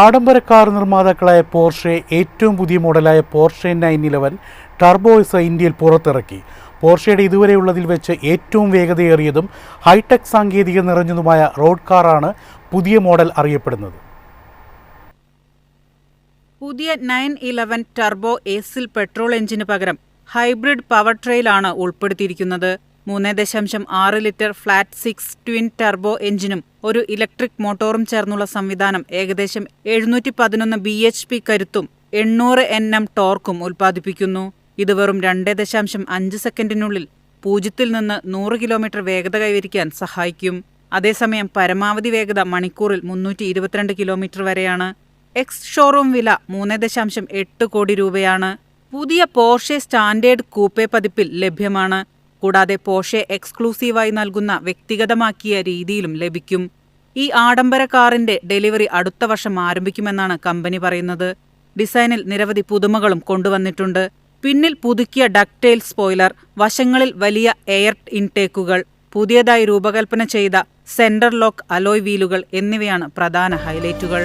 ആഡംബര car നിർമ്മാതാക്കളായ Porsche ഏറ്റവും പുതിയ മോഡലായ പോർഷെ നയൻ ഇലവൻ ടർബോയ്സ് ഇന്ത്യയിൽ പുറത്തിറക്കി. പോർഷയുടെ ഇതുവരെയുള്ളതിൽ വെച്ച് ഏറ്റവും വേഗതയേറിയതും ഹൈടെക് സാങ്കേതിക നിറഞ്ഞതുമായ റോഡ് കാറാണ് പുതിയ മോഡൽ അറിയപ്പെടുന്നത്. പുതിയ നയൻ ഇലവൻ ടർബോ എസിൽ പെട്രോൾ എഞ്ചിന് പകരം ഹൈബ്രിഡ് പവർ ട്രെയിലാണ് ഉൾപ്പെടുത്തിയിരിക്കുന്നത്. മൂന്ന് ദശാംശം ആറ് litre flat six twin turbo എഞ്ചിനും ഒരു ഇലക്ട്രിക് മോട്ടോറും ചേർന്നുള്ള സംവിധാനം ഏകദേശം എഴുന്നൂറ്റി പതിനൊന്ന് ബി എച്ച് പി കരുത്തും എണ്ണൂറ് എൻ എം ടോർക്കും ഉൽപ്പാദിപ്പിക്കുന്നു. ഇത് വെറും രണ്ട് ദശാംശം അഞ്ച് സെക്കൻഡിനുള്ളിൽ പൂജ്യത്തിൽ നിന്ന് നൂറ് കിലോമീറ്റർ വേഗത കൈവരിക്കാൻ സഹായിക്കും. അതേസമയം പരമാവധി വേഗത മണിക്കൂറിൽ മുന്നൂറ്റി ഇരുപത്തിരണ്ട് കിലോമീറ്റർ വരെയാണ്. എക്സ് ഷോറൂം വില മൂന്ന് ദശാംശം എട്ട് കോടി രൂപയാണ്. പുതിയ പോർഷെ സ്റ്റാൻഡേർഡ് കൂപ്പെ പതിപ്പിൽ ലഭ്യമാണ്. കൂടാതെ പോഷെ എക്സ്ക്ലൂസീവായി നൽകുന്ന വ്യക്തിഗതമാക്കിയ രീതിയിലും ലഭിക്കും. ഈ ആഡംബര കാറിന്റെ ഡെലിവറി അടുത്ത വർഷം ആരംഭിക്കുമെന്നാണ് കമ്പനി പറയുന്നത്. ഡിസൈനിൽ നിരവധി പുതുമകളും കൊണ്ടുവന്നിട്ടുണ്ട്. പിന്നിൽ പുതുക്കിയ ഡക്റ്റെയിൽ സ്പോയിലർ വശങ്ങളിൽ വലിയ എയർ ഇൻടേക്കുകൾ പുതിയതായി രൂപകൽപ്പന ചെയ്ത സെന്റർ ലോക്ക് അലോയ് വീലുകൾ എന്നിവയാണ് പ്രധാന ഹൈലൈറ്റുകൾ.